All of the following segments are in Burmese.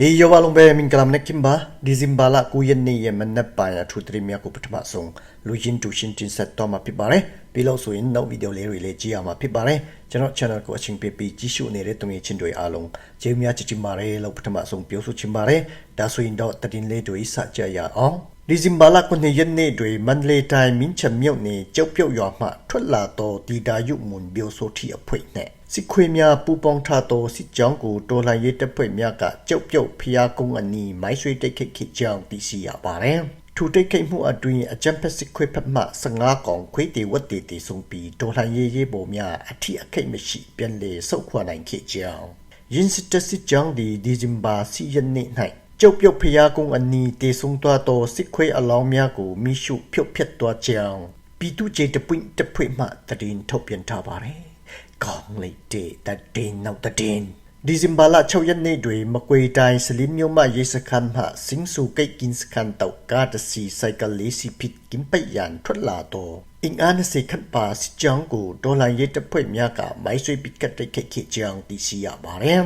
ဟေယောဘလုံးပဲမင်္ဂလာမနက်ခင်ပါဒီဇင်ဘာလ9ရက်နေ့ရဲ့မနက်ပိုင်းအထူးသတင်းများကိုပထမဆုံးလူရင်းတူရှင်းတင်ဆက်တော့မှာဖြစ်ပါတယ်ပြီးလို့ဆိုရင်နောက်ဗီဒီယိုလေးတွေလည်းကြည့်ရမှာဖြစ်ပါတယ်ကျွန်တော် channel ကိုအချင်းပေးပြီးကြည့်ရှုနေတဲ့တုံးချင်းတွေအားလုံးကျေးဇူးများချစ်ချင်ပါတယ်လို့ပထမဆုံးပြောဆိုချင်ပါတယ်ဒါဆိုရင်တော့တည်င်းလေးတွေစကြရအောင်ဒီဇင်ဘာလ9ရက်နေ့တွင်မန္တလေးတိုင်းမင်းချမြုပ်နေကြောက်ပြုတ်ရွာမှထွက်လာသောဒီတာယုမွန် biểu ဆိုထီအဖွဲ့နှင့် စစ်ခွေများပူပေါင်းထသောစစ်ကြောင်းကိုတော်လှန်ရေးတပ်ဖွဲ့များကကြောက်ပြုတ်ဖျားကုန်းအနီးမိုင်းဆွေတိတ်ခိတ်ခိတ်ကြောင်းသိရှိရပါသည်ထူတိတ်ခိတ်မှုအတွင်းအကြံဖက်စစ်ခွေဖက်မှ15កောင်ခွေးတီဝတ်တီတီဆုံးပြီးတော်လှန်ရေးရေးပေါ်များအထီးအခိတ်မရှိပြန်လေဆုတ်ခွာနိုင်ခဲ့ကြောင်းယင်းစစ်တစစ်ကြောင်းဒီဒီဇင်ဘာစီရက်နေ့၌ကျုပ်ပြုတ်ဖျားကုန်းအနီးတေဆုံသွားသောစစ်ခွေအလောင်းများကိုမိရှုဖြုတ်ဖျက်သွားကြောင်းပီတုကျေတပွင့်တဖွေမှတည်င်းထုတ်ပြန်ထားပါတယ် ကောင်းလိုက်တဲ့တည်င်းနောက်တည်င်းဒီဇင်ဘာလ6ရက်နေ့တွင်မကွေတိုင်းစလင်းမြို့မှရေစခန်းမှစင်းစုကိတ်ကင်းစခန်းတောက်ကားတစီစိုက်ကလေးစီပစ်ကင်းပိတ်ရန်ထွက်လာတော့အင်အားနစေခတ်ပါစစ်ကြောင်းကိုဒေါ်လာရေးတပ်ဖွဲ့များကမိုင်းဆွေပစ်ကတ်တိုက်ခိုက်ခဲ့ကြောင်းသိရှိရပါတယ်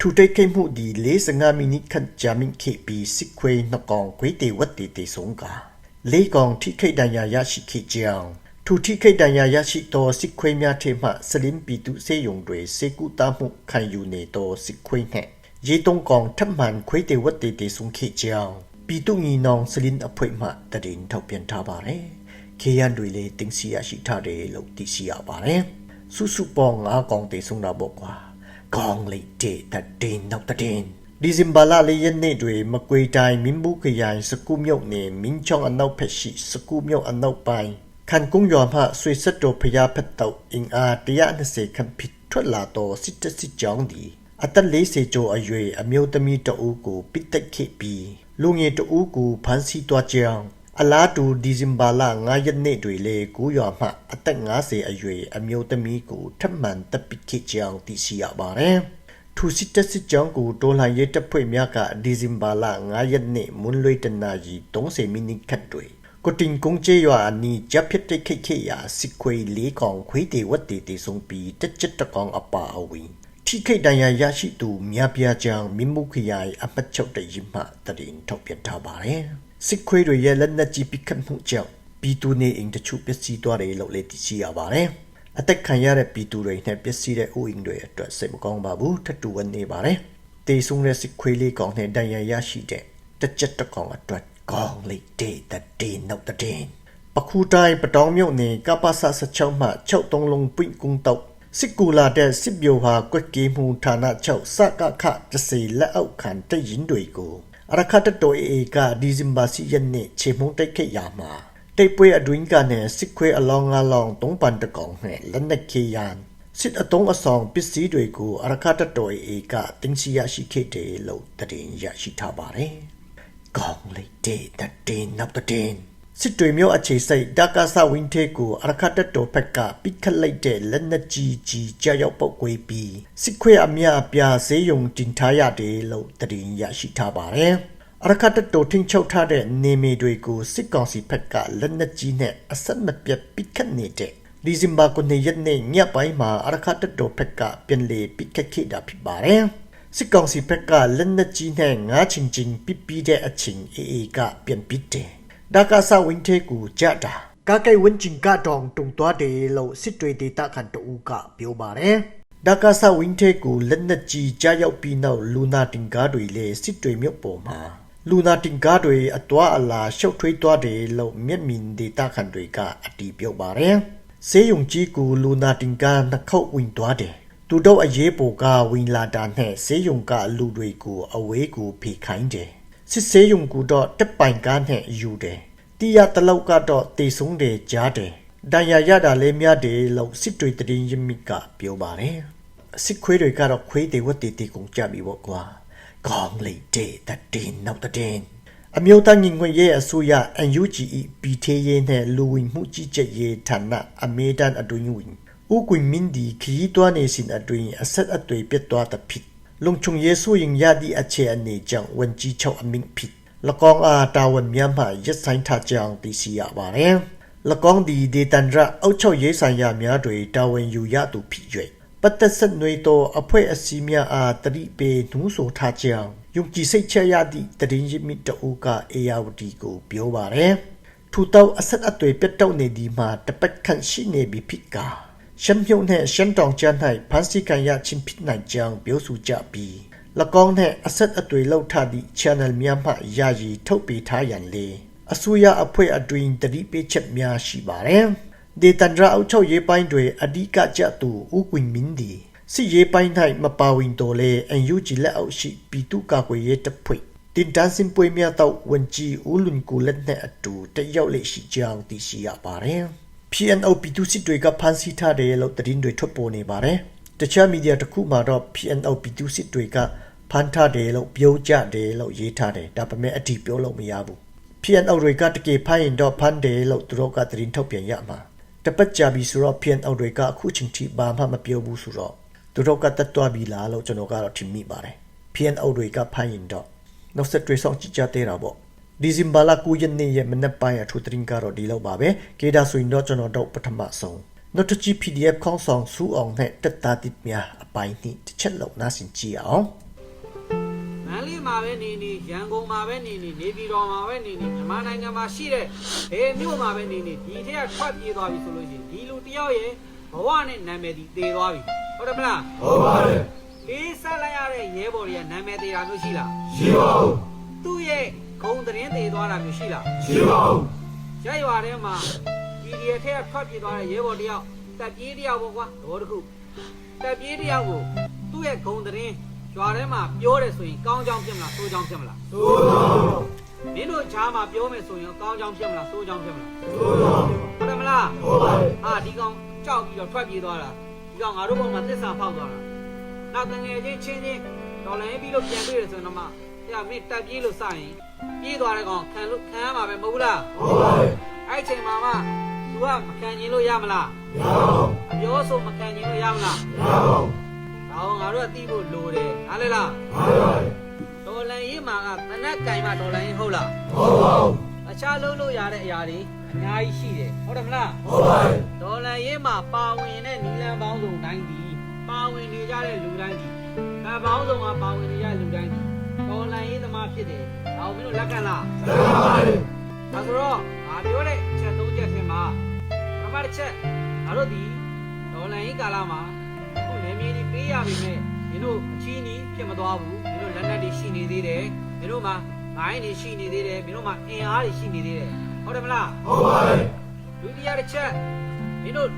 ထူတိတ်ခိတ်မှုဒီ45မိနစ်ခန့်ကြာမြင့်ခဲ့ပြီးစစ်ခွေးနှကောင်ခွေးတေဝတ်တေတေဆုံးကလေးကောင်ထိခိတ်တန်ရာရရှိခဲ့ကြောင်း ထူထိခိတ်တန်ရာရရှိသောစစ်ခွေးများထဲမှစလင်းပီတုစေယုံတွေစေကူတာမှုခံယူနေသောစစ်ခွေးနှင့်ရေတုံးကောင်ထပ်မံခွေးတေဝတ်တေတေဆုံးခဲ့ကြောင်းပီတုငီနောင်စလင်းအဖွဲမှတရင်ထောက်ပြန်ထားပါတယ်ခေရန်တွေလည်းတင်စီရရှိထားတယ်လို့သိရှိရပါတယ်စုစုပေါင်း၅ကောင်တေဆုံးတာပေါ့ကွာကောင်းလိုက်တဲ့တည်င်းနောက်တည်င်းဒီဇင်ဘာလလေးရက်နေ့တွင်မကွေတိုင်းမင်းဘူးခရိုင်စကူးမြို့နယ်မင်းချောင်းအနောက်ဖက်ရှိစကူးမြို့အနောက်ပိုင်း ခန်ကုန်းရွာမှဆွေဆက်တော်ဖျားဖက်တောက်အင်အား120ခန့်ဖြစ်ထွက်လာသောစစ်တစစ်ကြောင်းသည်အသက်40ကျော်အရွယ်အမျိုးသမီးတဦးကိုပစ်တက်ခဲ့ပြီးလူငယ်တဦးကိုဖမ်းဆီးသွားကြောင်းအလားတူဒီဇင်ဘာလ9ရက်နေ့တွင်လေကူးရွာမှအသက်50အရွယ်အမျိုးသမီးကိုထပ်မံတပ်ပစ်ခဲ့ကြောင်းသိရှိရပါတယ်။ထူစစ်တက်စစ်ကြောင်းကိုတော်လှန်ရေးတပ်ဖွဲ့များကဒီဇင်ဘာလ9ရက်နေ့မွန်းလွဲတနာရီ30မိနစ်ခန့်တွင် ကိုတင်ကုန်းကျေးရွာအနီးဂျပ်ဖြစ်တဲ့ခိတ်ခိရာစစ်ခွေလေးကောင်ခွေးတေဝတ်တေတေဆုံးပြီးတက်ချက်တကောင်အပါအဝင်ထိခိတ်တန်ရာရရှိသူများပြားကြောင်မြမှုခရိုင်အမှတ်ချုပ်တဲ့ရင်မှတရင်ထုတ်ပြန်ထားပါတယ်။စစ်ခွေးတွေရဲ့လက်နက်ကြီးပစ်ခတ်မှုကြောင့်ပီတူနေအိမ်တချို့ပျက်စီးသွားတယ်လို့လည်းသိရှိရပါတယ်။အသက်ခံရတဲ့ပီတူတွေနဲ့ပျက်စီးတဲ့အိုးအိမ်တွေအတွက်စိတ်မကောင်းပါဘူးထပ်တူဝင်နေပါတယ်။တေဆုံးတဲ့စစ်ခွေးလေးကောင်နဲ့တန်ရာရရှိတဲ့တက်ချက်တကောင်အတွက် ကောင်းလိုက်တဲ့တဲ့နောက်တဲ့ပခုတိုင်းပတောင်းမြုပ်နေကပ္ပစ16မှ6သုံးလုံးပွင့်ကုန်းတော့စစ်ကူလာတဲ့စစ်ဗျူဟာကွက်ကီမှုဌာန6စကခတစီလက်အောက်ခံတရင်တွေကိုအရခတ်တိုအေကဒီဇင်ဘာစီရက်နေ့ခြေမုံတိုက်ခဲ့ရမှာတိတ်ပွဲအတွင်းကနေစစ်ခွေအလောင်းငါလောင်းသုံးပန်တကောင်နဲ့လက်နက်ခေယန်စစ်အတုံးအဆောင်ပစ္စည်းတွေကိုအရခတ်တိုအေကတင်းစီရရှိခဲ့တယ်လို့တရင်ရရှိထားပါတယ် ကောင်းလိုက်တဲ့တဲ့နောက်တဲ့စစ်တွေမျိုးအခြေစိတ်ဒါကာဆဝင်းသေးကိုအရခတ်တော်ဖက်ကပိခတ်လိုက်တဲ့လက်နက်ကြီးကြီးကြောက်ရောက်ပုတ်ကွေးပြီးစစ်ခွေအမြအပြာဈေးရုံတင်ထားရတယ်လို့တရင်ရရှိထားပါတယ်အရခတ်တော်ထင်းချုပ်ထားတဲ့နေမီတွေကိုစစ်ကောင်စီဖက်ကလက်နက်ကြီးနဲ့အဆက်မပြတ်ပိခတ်နေတဲ့ဒီဇင်ဘာ9ရက်နေ့ညပိုင်းမှာအရခတ်တော်ဖက်ကပြန်လေပိခတ်ခဲ့တာဖြစ်ပါတယ် စစ်ကောင်စီဘက်ကလက်နက်ကြီးနဲ့ငါးချင်ချင်းပစ်ပြီးတဲ့အချိန်အေးအေးကပြန်ပစ်တယ်။ဒါကဆဝင်းသေးကူကြတာ။ကာကဲဝင်းချင်ကတောင်တုံသွားတယ်လို့စစ်တွေဒေတာခန်တူကပြောပါတယ်။ဒါကဆဝင်းသေးကူလက်နက်ကြီးကြားရောက်ပြီးနောက်လူနာတင်ကားတွေလည်းစစ်တွေမြို့ပေါ်မှာလူနာတင်ကားတွေအသွာအလာရှုပ်ထွေးသွားတယ်လို့မျက်မြင်ဒေတာခန်တွေကအတီးပြောပါတယ်။ဆေးရုံကြီးကူလူနာတင်ကားနှစ်ခေါက်ဝင်သွားတယ် သူတို့အရေးပေါ်ကဝင်လာတာနဲ့ဆေးရုံကလူတွေကိုအဝေးကိုဖိခိုင်းတယ်စစ်ဆေးရုံကတော့တက်ပိုင်ကားနဲ့ယူတယ်တီးရတလောက်ကတော့တေဆုံးတယ်ကြားတယ်ဒဏ်ရာရတာလည်းများတယ်လို့စစ်တွေတရင်ရမိကပြောပါတယ်စစ်ခွေးတွေကတော့ခွေးတွေဝတ်တေတေကုန်ကြပြီပေါ့ကွာကောင်းလိုက်တဲ့တည်နောက်တည်အမျိုးသားညီညွတ်ရေးအစိုးရ UNGE ပြည်ထရေးနဲ့လူဝင်မှုကြီးကြပ်ရေးဌာနအမေဒန်အတွင်းဝင် ဥကွင်မင်းဒီခီးတွားနေစဉ်အတွင်းအဆက်အသွေးပြတ်သွားတဲ့ဖြစ်လုံချုံယေဆုရင်ရသည့်အခြေအနေကြောင့်ဝန်ကြီးချုပ်အမင်းဖြစ်လကောင်းအားတာဝန်များမှရက်ဆိုင်ထားကြောင်းသိရှိရပါတယ်လကောင်းဒီဒေတန်ရအောက်ချုပ်ရေးဆိုင်ရာများတွင်တာဝန်ယူရသူဖြစ်၍ပတ်သက်ဆက်နွေသောအဖွဲ့အစည်းများအားတတိပေနှူးဆိုထားကြောင်းယုံကြည်စိတ်ချရသည့်တရင်ရစ်မီတအူကအေယာဝတီကိုပြောပါတယ်ထူတောက်အဆက်အသွေးပြတ်တောက်နေဒီမှာတပတ်ခန့်ရှိနေပြီဖြစ်ကာ ရှမ်းမြုံနဲ့ရှမ်းတောင်ကျန်း၌ဖန်စီကန်ရချင်းဖြစ်နိုင်ကြောင်းပြောဆိုကြပြီး၎င်းနဲ့အဆက်အသွေးလောက်ထသည့် channel များမှယာယီထုတ်ပေးထားရန်လေအစိုးရအဖွဲ့အတွင်းတတိပေးချက်များရှိပါတယ်ဒေတန်ဒရာအုပ်ချုပ်ရေးပိုင်းတွေအဓိကကျသူဦးကွင်မင်းဒီစစ်ရေးပိုင်း၌မပါဝင်တော်လဲအန်ယူဂျီလက်အောက်ရှိပြည်သူ့ကာကွယ်ရေးတပ်ဖွဲ့တင်တန်းစင်ပွေများတော့ဝန်ကြီးဦးလွန်ကူလက်နဲ့အတူတက်ရောက်လေရှိကြောင်းသိရှိရပါတယ် PNO ပြည်သူစစ်တွေကဖမ်းဆီးထားတယ်လို့သတင်းတွေထွက်ပေါ်နေပါတယ်တခြားမီဒီယာတစ်ခုမှာတော့ PNO ပြည်သူစစ်တွေကဖမ်းထားတယ်လို့ပြောကြတယ်လို့ရေးထားတယ်ဒါပေမဲ့အတိပြောလို့မရဘူး PNO တွေကတကယ်ဖမ်းရင်တော့ဖမ်းတယ်လို့သူတို့ကသတင်းထုတ်ပြန်ရမှာတပတ်ကြာပြီဆိုတော့ PNO တွေကအခုချိန်ထိဘာမှမပြောဘူးဆိုတော့သူတို့ကတတ်သွားပြီလားလို့ကျွန်တော်ကတော့ထင်မိပါတယ် PNO တွေကဖမ်းရင်တော့နောက်ဆက်တွဲဆောင်ကြည့်ကြသေးတာပေါ့ ဒီဇင်ဘာလ9ရက်နေ့ရဲ့မနက်ပိုင်းအထူးသတင်းကတော့ဒီလောက်ပါပဲကေဒါဆိုရင်တော့ကျွန်တော်တို့ပထမဆုံးနောက်တစ်ချီ PDF ခေါင်းဆောင်စူအောင်နဲ့တက်တာတစ်များအပိုင်းနှစ်တစ်ချက်လောက်နားဆင်ကြည့်အောင်မန္တလေးမှာပဲနေနေရန်ကုန်မှာပဲနေနေနေပြည်တော်မှာပဲနေနေမြန်မာနိုင်ငံမှာရှိတဲ့ဘယ်မြို့မှာပဲနေနေဒီထက်ကထွက်ပြေးသွားပြီဆိုလို့ရှိရင်ဒီလူတယောက်ရဲ့ဘဝနဲ့နာမည်ဒီတည်သွားပြီဟုတ်တယ်မလားဟုတ်ပါတယ်လေးဆက်လိုက်ရတဲ့ရဲဘော်တွေကနာမည်တည်တာမျိုးရှိလားရှိပါဦးသူ့ရဲ့ ဂုံသတင်းတည်သွားတာမျိုးရှိလားရှိပါဦးရရွာထဲမှာ PDF ထက်ကထွက်ပြေးသွားတဲ့ရဲဘော်တယောက်တက်ပြေးတယောက်ပေါ့ကွာသဘောတစ်ခုတက်ပြေးတယောက်ကိုသူ့ရဲ့ဂုံသတင်းရွာထဲမှာပြောတယ်ဆိုရင်ကောင်းကြောင်းဖြစ်မလားဆိုးကြောင်းဖြစ်မလားသို့တော်မင်းတို့ချားမှာပြောမယ်ဆိုရင်ကောင်းကြောင်းဖြစ်မလားဆိုးကြောင်းဖြစ်မလားသို့တော်ဟုတ်တယ်မလားဟုတ်ပါတယ်ဟာဒီကောင်ကြောက်ပြီးတော့ထွက်ပြေးသွားတာဒီကောင်ငါတို့ဘောမှာသစ္စာဖောက်သွားတာနောက်တငယ်ချင်းချင်းချင်းဒေါ်လာရင်းပြီးလို့ပြန်တွေ့ရဆိုရင်တော့မှပြမင်းတက်ပြေးလို့စရင် ပြေးသွားတဲ့ကောင်ခံလို့ခံရမှာပဲမဟုတ်ဘူးလားဟုတ်ပါတယ်အဲ့ချိန်မှာမှ तू ကမခံရင်လို့ရမလားရအောင်အပြောဆိုမခံရင်လို့ရမလားရအောင်ဒါအောင်ငါတို့ကတီးဖို့လိုတယ်ဟာလေလားဟုတ်ပါတယ်ဒေါ်လာရင်းမှာကတနက်ကင်မှာဒေါ်လာရင်းဟုတ်လားဟုတ်ပါဦးအခြားလုံးလို့ရတဲ့အရာတွေအများကြီးရှိတယ်ဟုတ်တယ်မလားဟုတ်ပါတယ်ဒေါ်လာရေးမှာပါဝင်တဲ့နီလန်ပေါင်းစုံတိုင်းဒီပါဝင်နေကြတဲ့လူတိုင်းဒီကပေါင်းစုံကပါဝင်နေကြတဲ့လူတိုင်းဒီဒေါ်လာရေးသမားဖြစ်တယ်။ ဒါကိုမင်းတို့လက်ခံလားရပါတယ်။ဒါဆိုတော့ငါပြောတဲ့ချက်သုံးချက်ထင်မှာပထမတစ်ချက်ငါတို့ဒီဒေါ်လာရေးကာလမှာခုနေမြေကြီးပေးရပြီမဲ့မင်းတို့အချင်းကြီးဖြစ်မသွားဘူးမင်းတို့လက်နက်တွေရှိနေသေးတယ်မင်းတို့မှာငိုင်းတွေရှိနေသေးတယ်မင်းတို့မှာအင်အားတွေရှိနေသေးတယ်ဟုတ်တယ်မလားဟုတ်ပါတယ်ဒုတိယတစ်ချက်မင်းတို့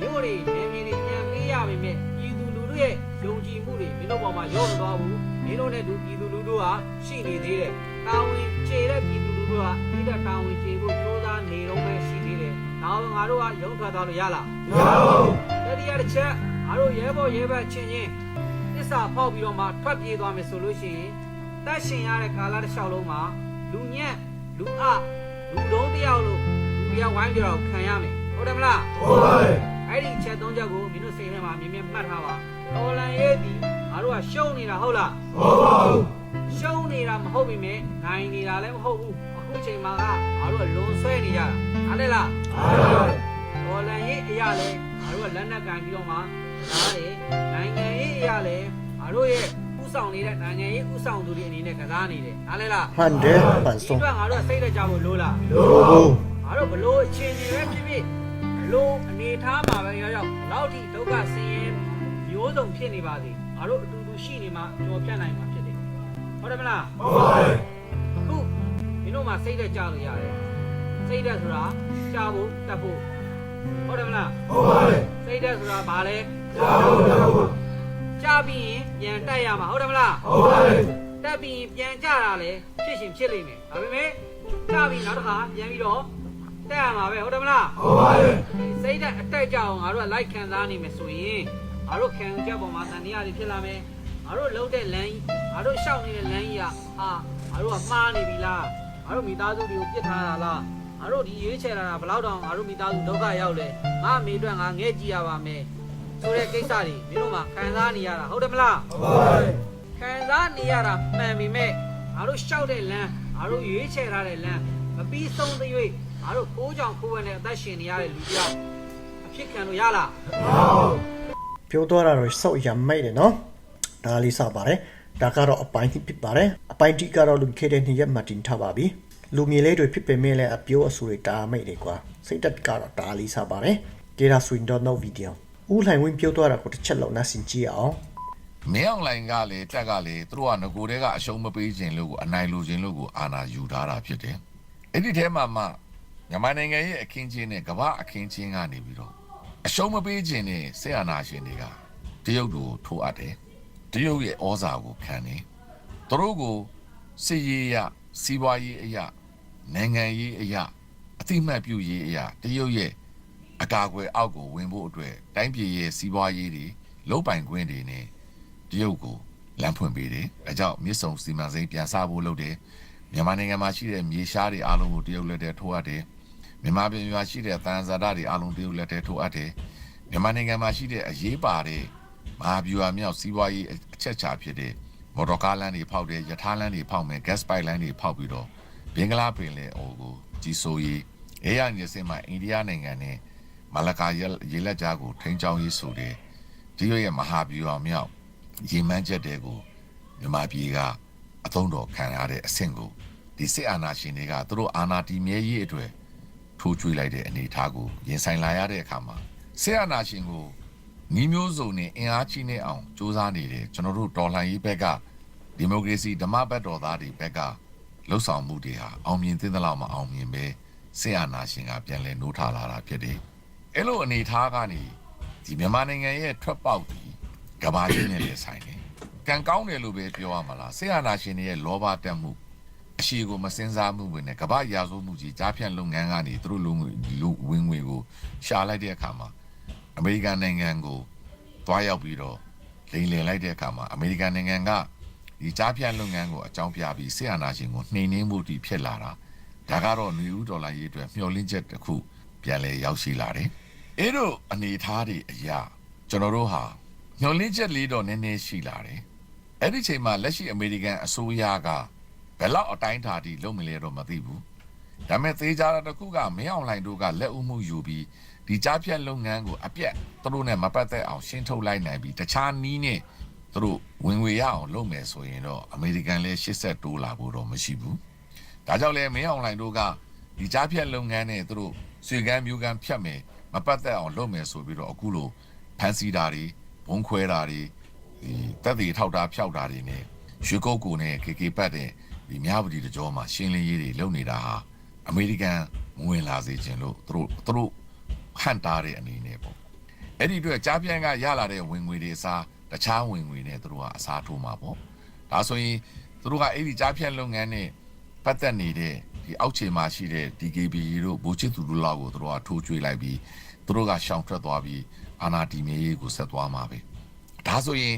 မြို့တွေနေမြေတွေပြန်ပေးရပါမယ်ပြည်သူလူထုရဲ့ယုံကြည်မှုတွေမင်းတို့ပေါ်မှာရော့မသွားဘူးမင်းတို့နဲ့တူပြည်သူ လူထုဟာရှိနေသေးတယ်တာဝန်ခြေတဲ့ပြည်သူလူထုဟာဒီတဲ့တာဝန်ခြေဖို့ကြိုးစားနေတော့ပဲရှိသေးတယ်ဒါအောင်ငါတို့ကရုံးထွက်သွားလို့ရလားရအောင်တတိယတစ်ချက်ငါတို့ရဲဘော်ရဲဘက်ချင်းချင်းသစ္စာဖောက်ပြီးတော့မှထွက်ပြေးသွားမယ်ဆိုလို့ရှိရင်တက်ရှင်ရတဲ့ကာလတစ်လျှောက်လုံးမှာလူညံ့လူအလူလုံးတစ်ယောက်လို့လူတစ်ယောက်ဝိုင်းကြတော့ခံရမယ်ဟုတ်တယ်မလားဟုတ်ပါတယ်အဲ့ဒီချက်သုံးချက်ကိုမင်းတို့စိတ်ထဲမှာမြင်မြင်မှတ်ထားပါတော်လန်ရေးဒီငါတို့ကရှုံးနေတာဟုတ်လားဟုတ်ပါဦး ရှုံးနေတာမဟုတ်ပြီမဲ့နိုင်နေတာလည်းမဟုတ်ဘူးအခုချိန်မှာကငါတို့ကလွန်ဆွဲနေကြတာဟုတ်တယ်လားဟုတ်ပါတယ်တော်လန်ရေးအရာလဲငါတို့ကလက်နက်ကင်ပြီးတော့မှဒါရဲ့နိုင်ငံရေးအရာလဲငါတို့ရဲ့ဥဆောင်နေတဲ့နိုင်ငံရေးဥဆောင်သူတွေအနေနဲ့ကစားနေတယ်ဟုတ်လဲလားဟန်တယ်ပန်ဒီဆုံးတော့ငါတို့ကစိတ်တကြဖို့လိုလားလို့ဘိုးငါတို့ဘလို့အချင်းကြီးပဲဖြစ်ဖြစ်ဘလို့အနေထားမှာပဲရောက်ရောက်လောက်ထိဒုက္ခဆင်းရဲမျိုးစုံဖြစ်နေပါစေငါတို့အတူတူရှိနေမှကြော်ပြတ်နိုင်မှာဖြစ်တယ် ဟုတ်တယ်မလားဟုတ်ပါတယ်အခုမင်းတို့မှစိတ်သက်ကြလို့ရတယ်စိတ်သက်ဆိုတာကြားဖို့တတ်ဖို့ဟုတ်တယ်မလားဟုတ်ပါတယ်စိတ်သက်ဆိုတာဘာလဲရအောင်ရအောင်ကြားပြီးရင်ပြန်တက်ရမှာဟုတ်တယ်မလားဟုတ်ပါတယ်တက်ပြီးရင်ပြန်ကြတာလေဖြစ်ရှင်ဖြစ်လိမ့်မယ်ဒါပေမဲ့ကြားပြီးနောက်တစ်ခါပြန်ပြီးတော့တက်ရမှာပဲဟုတ်တယ်မလားဟုတ်ပါတယ်စိတ်ဓာတ်အတက်ကြအောင်ငါတို့ကလိုက်ခံစားနိုင်မယ်ဆိုရင်ငါတို့ခံချက်ပေါ်မှာတန်တရားတွေဖြစ်လာမယ် ငါတို့လှုပ်တဲ့လမ်းကြီးငါတို့ရှောက်နေတဲ့လမ်းကြီးကအာငါတို့ကမှားနေပြီလားငါတို့မိသားစုတွေကိုပြစ်ထားတာလားငါတို့ဒီရွေးချယ်လာတာဘယ်လောက်တောင်ငါတို့မိသားစုဒုက္ခရောက်လဲငါအမေအတွက်ငါငဲ့ကြည့်ရပါမယ်ဆိုတဲ့ကိစ္စတွေမင်းတို့မှခံစားနေရတာဟုတ်တယ်မလားဟုတ်ပါတယ်ခံစားနေရတာမှန်ပြီမဲ့ငါတို့ရှောက်တဲ့လမ်းငါတို့ရွေးချယ်ထားတဲ့လမ်းမပြီးဆုံးသေး၍ငါတို့ကိုးကြောင်ကိုးဝဲနဲ့အသက်ရှင်နေရတဲ့လူတစ်ယောက်အဖြစ်ခံလို့ရလားရအောင်ပြောသွားတာတော့စောက်ရမ်းမိတ်တယ်နော် ဒါလေးစပါတယ်ဒါကတော့အပိုင်းတစ်ဖြစ်ပါတယ်အပိုင်းတစ်ကတော့လူခဲ့တဲ့နေ့ရက်မှတင်ထားပါပြီလူမြေလေးတွေဖြစ်ပေမဲ့လည်းအပြိုးအဆူတွေတာမိတ်တွေကွာစိတ်တက်ကတော့ဒါလေးစားပါတယ်ကြည့်ရဆွင်တော့ no video ဦးလှိုင်ဝင်းပြောသွားတာကိုတစ်ချက်လောက်နှဆင်ကြည့်အောင်မင်းအောင်လိုင်ကလည်းတက်ကလည်းသူတို့ကငကိုတဲကအရှုံးမပေးခြင်းလို့ကိုအနိုင်လိုခြင်းလို့ကိုအာဏာယူထားတာဖြစ်တယ်။အဲ့ဒီထဲမှာမှမြန်မာနိုင်ငံရဲ့အခင်းချင်းနဲ့ကမ္ဘာအခင်းချင်းကနေပြီးတော့အရှုံးမပေးခြင်းနဲ့ဆေးအာဏာရှင်တွေကတရုတ်တို့ကိုထိုးအပ်တယ်။ တရုတ်ရဲ့ဩဇာကိုခံတယ်။သူတို့ကိုစစ်ရေးအရစီးပွားရေးအရနိုင်ငံရေးအရအတိမတ်ပြုရေးအရတရုတ်ရဲ့အကာအကွယ်အောက်ကိုဝင်ဖို့အတွက်တိုင်းပြည်ရဲ့စီးပွားရေးတွေလုံပိုင်ခွင့်တွေနဲ့တရုတ်ကိုလမ်းဖွင့်ပေးတယ်။အဲကြောင့်မြစ်ဆုံစီမံစိမ်းပြန်စဖို့လုပ်တယ်။မြန်မာနိုင်ငံမှာရှိတဲ့မြေရှားတွေအားလုံးကိုတရုတ်လက်ထဲထိုးအပ်တယ်။မြန်မာပြည်မှာရှိတဲ့တန်ဇာတာတွေအားလုံးတရုတ်လက်ထဲထိုးအပ်တယ်။မြန်မာနိုင်ငံမှာရှိတဲ့အရေးပါတဲ့ မဟာဗျူဟာမြောက်စီးပွားရေးအချက်ချာဖြစ်တဲ့မော်တော်ကားလမ်းတွေဖောက်တယ်၊ရထားလမ်းတွေဖောက်မယ်၊ gas pipeline တွေဖောက်ပြီးတော့ဘင်္ဂလားပင်လယ်အော်ကိုကြီးစိုးရေးအဲရညစင်မှာအိန္ဒိယနိုင်ငံနဲ့မလကာရေလက်ကြားကိုထိန်းချောင်းရေးဆိုတဲ့ဒီရဲ့မဟာဗျူဟာမြောက်ရေမှန်းချက်တွေကိုမြန်မာပြည်ကအသုံးတော်ခံရတဲ့အဆင့်ကိုဒီစစ်အာဏာရှင်တွေကသူတို့အာဏာတည်မြဲရေးအတွက်ထိုးချွေးလိုက်တဲ့အနေအထားကိုရင်ဆိုင်လာရတဲ့အခါမှာစစ်အာဏာရှင်ကို ညီမျိုးစုံနဲ့အင်အားကြီးနေအောင်စ조사နေတဲ့ကျွန်တော်တို့တော်လှန်ရေးဘက်ကဒီမိုကရေစီဓမ္မဘက်တော်သားတွေဘက်ကလှုပ်ဆောင်မှုတွေဟာအောင်မြင်သင့်သလောက်မအောင်မြင်ပဲစစ်အာဏာရှင်ကပြန်လည်နှိုးထားလာတာဖြစ်တယ်။အဲ့လိုအနေအထားကနေဒီမြန်မာနိုင်ငံရဲ့ထွက်ပေါက်ဒီကဘာကြီးနဲ့လည်းဆိုင်တယ်။ကံကောင်းတယ်လို့ပဲပြောရမှာလား။ဆေးရနာရှင်တွေရဲ့လောဘတက်မှုအရှိကိုမစင်စားမှုဝင်နဲ့ကဘာရာဇဝမှုကြီးကြားဖြန့်လုပ်ငန်းကနေသူတို့လူငွေလူဝင်ငွေကိုရှာလိုက်တဲ့အခါမှာ အမေရိကန်နိုင်ငံကိုတွားရောက်ပြီးတော့လိန်လည်လိုက်တဲ့အခါမှာအမေရိကန်နိုင်ငံကဒီကြားဖြန့်လုပ်ငန်းကိုအကြောင်းပြပြီးဆေးရနာရှင်ကိုနှိမ်နှင်းမှုတည်ဖြစ်လာတာဒါကတော့နယူးဒေါ်လာရေးအတွက်မျှော်လင့်ချက်တစ်ခုပြန်လဲရောက်ရှိလာတယ်။အဲတို့အနေအထားတွေအရာကျွန်တော်တို့ဟာညှော်လင့်ချက်လေးတော့နည်းနည်းရှိလာတယ်။အဲ့ဒီချိန်မှာလက်ရှိအမေရိကန်အစိုးရကဘယ်လောက်အတိုင်းထားထိလုံးမလဲတော့မသိဘူး။ ဒါပေမဲ့သေးကြတာတစ်ခုကမင်းအောင်လှိုင်တို့ကလက်ဦးမှုယူပြီးဒီကြားဖြတ်လုပ်ငန်းကိုအပြက်သူတို့နဲ့မပတ်သက်အောင်ရှင်းထုတ်လိုက်နိုင်ပြီးတခြားနီးနဲ့သူတို့ဝင်ငွေရအောင်လုပ်မယ်ဆိုရင်တော့အမေရိကန်လည်း80တိုးလာဖို့တော့မရှိဘူး။ဒါကြောင့်လည်းမင်းအောင်လှိုင်တို့ကဒီကြားဖြတ်လုပ်ငန်းနဲ့သူတို့ဆွေကန်းမျိုးကန်းဖြတ်မယ်မပတ်သက်အောင်လုပ်မယ်ဆိုပြီးတော့အခုလိုဖန်စီတာတွေဘုံခွဲတာတွေဒီတက်တီထောက်တာဖျောက်တာတွေနဲ့ရွှေကုတ်ကူနဲ့ KK ပတ်တဲ့ဒီမြဝတီတကြောမှာရှင်းလင်းရေးတွေလုပ်နေတာဟာ အမေရိကန်မဝင်လာစေခြင်းလို့သူတို့သူတို့ဟန်တာတဲ့အနေနဲ့ပေါ့အဲ့ဒီအတွက်ကြားပြန်ကရလာတဲ့ဝင်ငွေတွေအစားတခြားဝင်ငွေနဲ့သူတို့ကအစားထိုးမှာပေါ့ဒါဆိုရင်သူတို့ကအဲ့ဒီကြားပြန်လုပ်ငန်းနဲ့ပတ်သက်နေတဲ့ဒီအောက်ခြေမှာရှိတဲ့ DKB တို့ဘူချစ်သူတို့လောက်ကိုသူတို့ကထိုးကျွေးလိုက်ပြီးသူတို့ကရှောင်ထွက်သွားပြီးအာနာတီမေးကိုဆက်သွားမှာပဲဒါဆိုရင်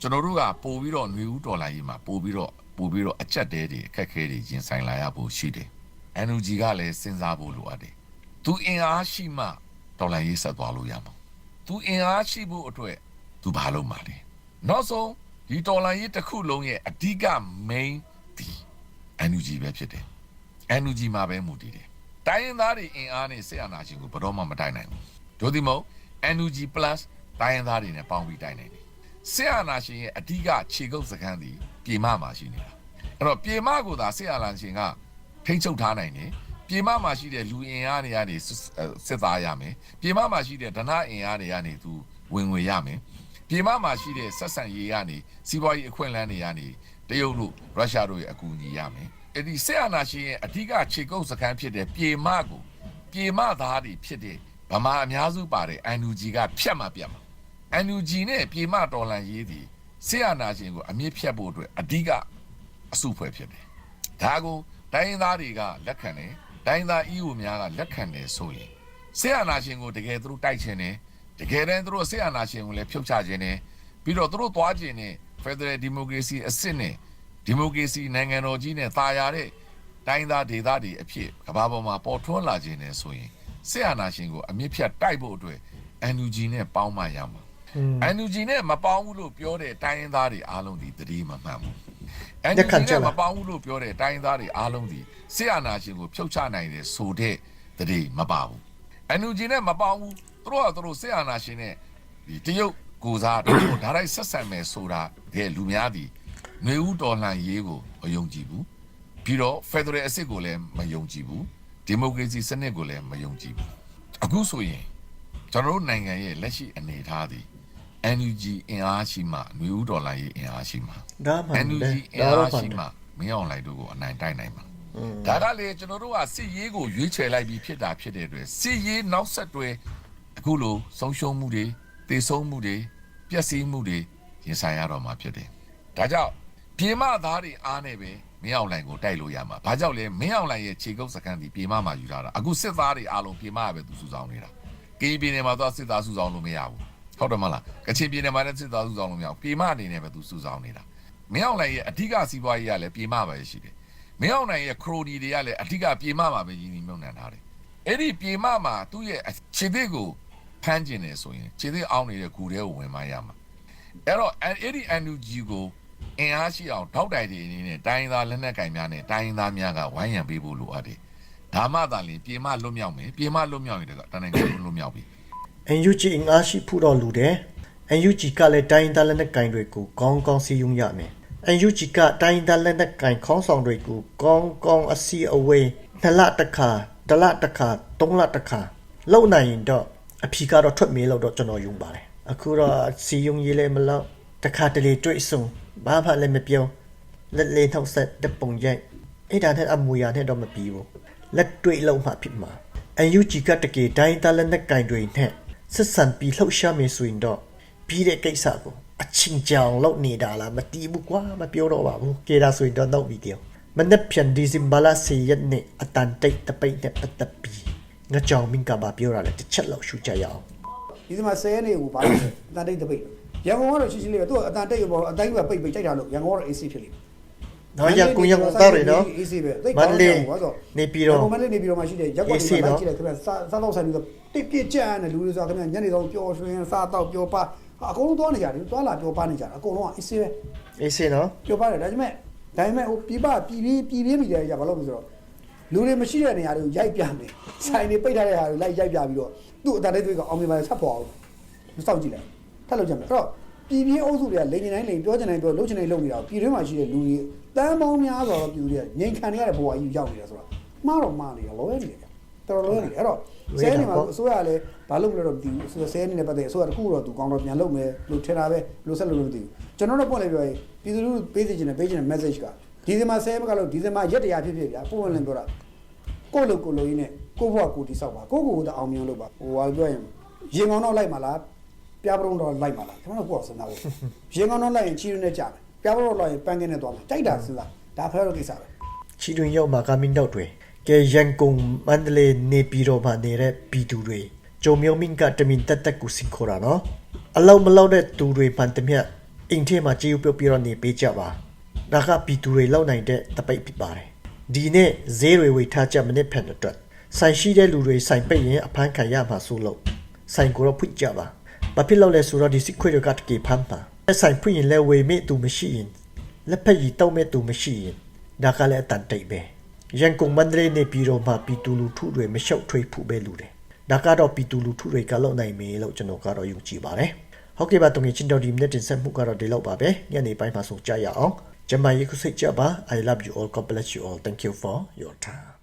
ကျွန်တော်တို့ကပို့ပြီးတော့ຫນွေဦးဒေါ်လာကြီးမှာပို့ပြီးတော့ပို့ပြီးတော့အချက်တဲတွေအခက်ခဲတွေရင်ဆိုင်လာရဖို့ရှိတယ် NUG ကလည်းစဉ်းစားဖို့လိုအပ်တယ်သူအင်အားရှိမှဒေါ်လာကြီးဆက်သွားလို့ရမှာသူအင်အားရှိဖို့အတွက်သူဘာလုပ်မှာလဲနောက်ဆုံးဒီဒေါ်လာကြီးတစ်ခုလုံးရဲ့အဓိက main ဒီ NUG ပဲဖြစ်တယ် NUG မှာပဲမူတည်တယ်တိုင်းရင်းသားတွေအင်အားနဲ့ဆက်အာဏာရှင်ကိုဘယ်တော့မှမတိုက်နိုင်ဘူးတို့ဒီမို့ NUG plus တိုင်းရင်းသားတွေနဲ့ပေါင်းပြီးတိုင်းနိုင်တယ်။ဆေအာနာရှင်ရဲ့အဓိကခြေကုပ်စခန်းဒီပြေမမှာရှိနေတာ။အဲ့တော့ပြေမကိုသာဆေအာနာရှင်က ထိန်းချုပ်ထားနိုင်တယ်။ပြေမမှာရှိတဲ့လူအင်အားတွေကနေစစ်သားရမယ်။ပြေမမှာရှိတဲ့ဒနာအင်အားတွေကနေသူဝင်ငွေရမယ်။ပြေမမှာရှိတဲ့ဆက်ဆံရေးကနေစီးပွားရေးအခွင့်အလမ်းတွေကနေတရုတ်တို့ရုရှားတို့ရဲ့အကူအညီရမယ်။အဲ့ဒီဆေအာနာရှင်ရဲ့အဓိကခြေကုပ်စခန်းဖြစ်တဲ့ပြေမကိုပြေမသားတွေဖြစ်တဲ့ဗမာအများစုပါတဲ့ NUG ကဖြတ်မှပြတ်မှာ NUG နဲ့ပြေမတော်လန်ရေးသည်ဆေးရနာရှင်ကိုအမြင့်ဖြတ်ဖို့အတွက်အဓိကအစုဖွဲ့ဖြစ်တယ်။ဒါကို တိုင်းရင်းသားတွေကလက်ခံတယ်။တိုင်းရင်းသား EU များကလက်ခံတယ်ဆိုရင်ဆေးရနာရှင်ကိုတကယ်သူတို့တိုက်ချင်တယ်။တကယ်တမ်းသူတို့ဆေးရနာရှင်ကိုလည်းဖြုတ်ချခြင်းတယ်။ပြီးတော့သူတို့သွားခြင်းနဲ့ Federal Democracy အစစ်နဲ့ဒီမိုကရေစီနိုင်ငံတော်ကြီးနဲ့တာယာတဲ့တိုင်းသားဒေသတွေအဖြစ်ကမ္ဘာပေါ်မှာပေါ်ထွန်းလာခြင်းနဲ့ဆိုရင်စစ်အာဏာရှင်ကိုအမြင့်ဖြတ်တိုက်ဖို့အတွက် NUG နဲ့ပေါင်းမှရမှာ NUG နဲ့မပေါင်းဘူးလို့ပြောတဲ့တိုင်းရင်းသားတွေအားလုံးဒီတတိမမှန်ဘူး NUG နဲ့မပေါင်းဘူးလို့ပြောတဲ့တိုင်းရင်းသားတွေအားလုံးဒီစစ်အာဏာရှင်ကိုဖြုတ်ချနိုင်တယ်ဆိုတဲ့တတိမပါဘူး NUG နဲ့မပေါင်းဘူးသူတို့ကသူတို့စစ်အာဏာရှင်နဲ့ဒီတရုတ်ကိုစားတို့ဒါတိုင်းဆက်ဆံမယ်ဆိုတာတဲ့လူများဒီຫນွေဦးတော်လှန်ရေးကိုမယုံကြည်ဘူးပြီးတော့ Federal အစ်စ်ကိုလည်းမယုံကြည်ဘူးဒီမိုကရေစီစနစ်ကိုလည်းမယုံကြည်ဘူးအခုဆိုရင်ကျွန်တော်တို့နိုင်ငံရဲ့လက်ရှိအနေအထားသည် NUG အင်အားရှိမှຫນွေဦးတော်လှန်ရေးအင်အားရှိမှ ဒါမှန်တယ် NUG အင် ဒါတော့ အား မှန် ရှိ တယ် မှမင်းအောင်လှိုင်တို့ကိုအနိုင်တိုက်နိုင်မှာ อืม ဒါကလေကျွန်တော်တို့ကစစ်ရေးကိုရွေးချယ်လိုက်ပြီးဖြစ်တာဖြစ်တဲ့အတွက်စစ်ရေးနောက်ဆက်တွဲအခုလိုဆုံးရှုံးမှုတွေတေဆုံးမှုတွေပျက်စီးမှုတွေရင်ဆိုင်ရတော့မှာဖြစ်တယ်။ဒါကြောင့်ပြေမသားတွေအားနဲ့ပဲမင်းအောင်လှိုင်ကိုတိုက်လို့ရမှာ။ဘာကြောင့်လဲမင်းအောင်လှိုင်ရဲ့ခြေကုပ်စကန်ဒီပြေမမှာယူထားတာအခုစစ်သားတွေအားလုံးပြေမပဲသူစုဆောင်နေတာ။ကေပြည်နယ်မှာတော့စစ်သားစုဆောင်လို့မရဘူး။ ဟုတ်တယ်မလား။ကချင်ပြည်နယ်မှာလည်းစစ်သားစုဆောင်လို့မရဘူး။ပြေမအနေနဲ့ပဲသူစုဆောင်နေတာ။မင်းအောင်လှိုင်ရဲ့အဓိကစီးပွားရေးကလည်းပြေမပဲရှိတယ်။မင်းအောင်နိုင်ရဲ့ခရိုနီတွေကလည်းအဓိကပြေမမှာပဲရင်းနှီးမြှုပ်နှံထားတယ်။အဲ့ဒီပြေမမှာသူ့ရဲ့ခြေသစ်ကိုဖမ်းကျင်နေဆိုရင်ခြေသစ်အောင်းနေတဲ့ဂူထဲကိုဝင်မရမှာ။အဲ့တော့အဲ့ဒီ NUG ကိုအင်အားရှိအောင်ထောက်တိုင်တွေအနေနဲ့တိုင်းရင်းသားလက်နက်ကင်များနဲ့တိုင်းရင်းသားများကဝိုင်းရံပေးဖို့လိုအပ်တယ်။ဒါမှသာလျှင်ပြေမလွတ်မြောက်မယ်။ပြေမလွတ်မြောက်ရင်တကတန်နိုင်ငံလုံးလွတ်မြောက်ပြီ NUG အင်အားရှိဖို့တော့လူတယ် NUG ကလည်းတိုင်းရင်းသားလက်နက်ကင်တွေကိုကောင်းကောင်းစီယုံရမယ် NUG ကတိုင်းရင်းသားလက်နက်ကင်ခေါင်းဆောင်တွေကိုကောင်းကောင်းအစီအဝေးနှစ်လတစ်ခါတစ်လတစ်ခါသုံးလတစ်ခါလုံနိုင်ရင်တော့အဖြီကတော့ထွက်မေးလို့တော့ကျွန်တော်ယုံပါတယ်အခုတော့စီယုံရေးလည်းမလောက်တစ်ခါတလေတွေ့ဆုံဘာမှလည်းမပြောလက်လေးထောက်ဆက်တဲ့ပုံရိုက်အဲ့ဒါနဲ့အမူအရာနဲ့တော့မပြီးဘူးလက်တွေ့လုံးမှဖြစ်မှာ NUG ကတကယ်တိုင်းသားလက်နက်ကင်တွေနဲ့ ဆက်ဆံပြီးလှုပ်ရှားမယ်ဆိုရင်တော့ပြီးတဲ့ကိစ္စကိုအချင်းကြောင်လုပ်နေတာလားမတီးဘူးကွာမပြောတော့ပါဘူးကေဒါဆိုရင်တော့နောက်ဗီဒီယိုမနေ့ပြန်ဒီဇင်ဘာလ10ရက်နေ့အတန်တိတ်တပိတ်နဲ့ပတ်သက်ပြီးငါကြောင်မင်းကပါပြောတာလေတစ်ချက်လောက်ရှုကြရအောင်ဒီစမှာ10ရက်နေကိုပါလို့အတန်တိတ်တပိတ်ရန်ကုန်ကတော့ရှိရှိလေးပဲသူကအတန်တိတ်ဘောအတိုင်းပဲပိတ်ပိတ်ကြိုက်တာလို့ရန်ကုန်ကတော့ AC ဖြစ်လိမ့်မယ် နော်ရကုံရကုံသားတွေနော် AC ပဲသိမန္တလေးဘာလို့နေပြည်တော်မန္တလေးနေပြည်တော်မှာရှိတယ်ရက်ကွက်တွေမှာကြည့်တယ်ခင်ဗျစားစားတော့ဆိုင်ပြီးတော့တိတ်ပြစ်ကြမ်းတယ်လူတွေဆိုခင်ဗျညနေတော့ပျော်ရွှင်စားတော့ပျော်ပါအကုန်လုံးသွားနေကြတယ်သွားလာပျော်ပါနေကြတာအကုန်လုံးက AC ပဲအေးစေနော်ပြောပါတယ်ဒါပေမဲ့ဒါပေမဲ့ဟိုပြပပြည်ပြီးပြည်ပြီးမိတယ်ကြဘာလို့လဲဆိုတော့လူတွေမရှိတဲ့နေရာတွေကိုရိုက်ပြမယ်ဆိုင်တွေပိတ်ထားတဲ့ဟာတွေလိုက်ရိုက်ပြပြီးတော့သူ့အတန်လေးတွေကအောင်မြင်ပါဆက်ပေါ်အောင်စောင့်ကြည့်လိုက်ထပ်လို့ကြမယ်အဲ့တော့ပြည်ပြီးအုပ်စုတွေကလိန်နေတိုင်းလိန်ပြောချင်တိုင်းပြောလှုပ်ချင်တိုင်းလှုပ်နေတာပြည်တွင်းမှာရှိတဲ့လူတွေ တန်းပေါင်းများစွာသောပြည်သူတွေကငြိမ်ခံနေရတဲ့ဘဝကြီးရောက်နေတာဆိုတော့မှားတော့မှားနေတယ်လောရဲနေတယ်တော်တော်လောရဲနေတယ်အဲ့တော့ဆဲနေမှာအစိုးရကလည်းဘာလုပ်လဲတော့မသိဘူးဆိုတော့ဆဲနေနဲ့ပတ်သက်အစိုးရတခုတော့သူကောင်းတော့ပြန်လုပ်မယ်လို့ထင်တာပဲလို့ဆက်လို့လို့မသိဘူးကျွန်တော်တို့ပွင့်လိုက်ပြောရင်ပြည်သူလူထုပေးစီခြင်းနဲ့ပေးခြင်းနဲ့ message ကဒီဇင်ဘာဆဲမကလို့ဒီဇင်ဘာရက်တရာဖြစ်ဖြစ်ဗျာပုံဝင်လင်းပြောတာကိုယ့်လိုကိုယ်လိုရင်းနဲ့ကိုယ့်ဘဝကိုယ်တိဆောက်ပါကိုယ့်ကိုယ်ကိုယ်တအောင်မြင်လုပ်ပါဟိုဟာပြောရင်ရင်ကောင်တော့လိုက်မှာလားပြပရုံတော့လိုက်မှာလားကျွန်တော်တို့ကိုယ်အောင်စဉ်းစားဖို့ရင်ကောင်တော့လိုက်ရင်ချီရနဲ့ကြာမယ် ပြပရုံလိုက်ရင်ပန်းကင်းနဲ့သွားမယ်တိုက်တာစဉ်းစားဒါဖဲတော့ကိစ္စပဲချီတွင်ရောက်မှာကမင်းတော့တွေကဲရန်ကုန်မန္တလေးနေပြည်တော်မှာနေတဲ့ပြည်သူတွေကြုံမျိုးမင်းကတမင်တက်တက်ကိုစင်ခေါ်တာနော်အလောက်မလောက်တဲ့သူတွေပန်တမြတ်အိမ်ထဲမှာကြေးဥပြုတ်ပြီးတော့နေပေးကြပါဒါကပြည်သူတွေလောက်နိုင်တဲ့တပိတ်ဖြစ်ပါတယ်ဒီနေ့ဈေးတွေဝေထားကြမနစ်ဖက်အတွက်ဆိုင်ရှိတဲ့လူတွေဆိုင်ပိတ်ရင်အဖမ်းခံရမှာဆိုလို့ဆိုင်ကိုတော့ဖွင့်ကြပါဘာဖြစ်လို့လဲဆိုတော့ဒီစစ်ခွေတွေကတကယ်ဖမ်းပါ ဆိုင်ဖွင့်ရင်လည်းဝေမိသူမရှိရင်လက်ဖက်ရည်တောက်မဲ့သူမရှိရင်ဒါကလည်းအတန်တိတ်ပဲရန်ကုန်မန္တလေးနေပြည်တော်မှာပြည်သူလူထုတွေမလျှောက်ထွေးဖူပဲလူတယ်ဒါကတော့ပြည်သူလူထုတွေကလောက်နိုင်မယ်လို့ကျွန်တော်ကတော့ယုံကြည်ပါတယ်ဟုတ်ကဲ့ပါတုံငင်ချင်းတော်ဒီမြတ်တင်ဆက်မှုကတော့ဒီလောက်ပါပဲညနေပိုင်းမှာဆိုကြရအောင်ဂျမန်ရီခုစိတ်ကြပါ I love you all God bless you all thank you for your time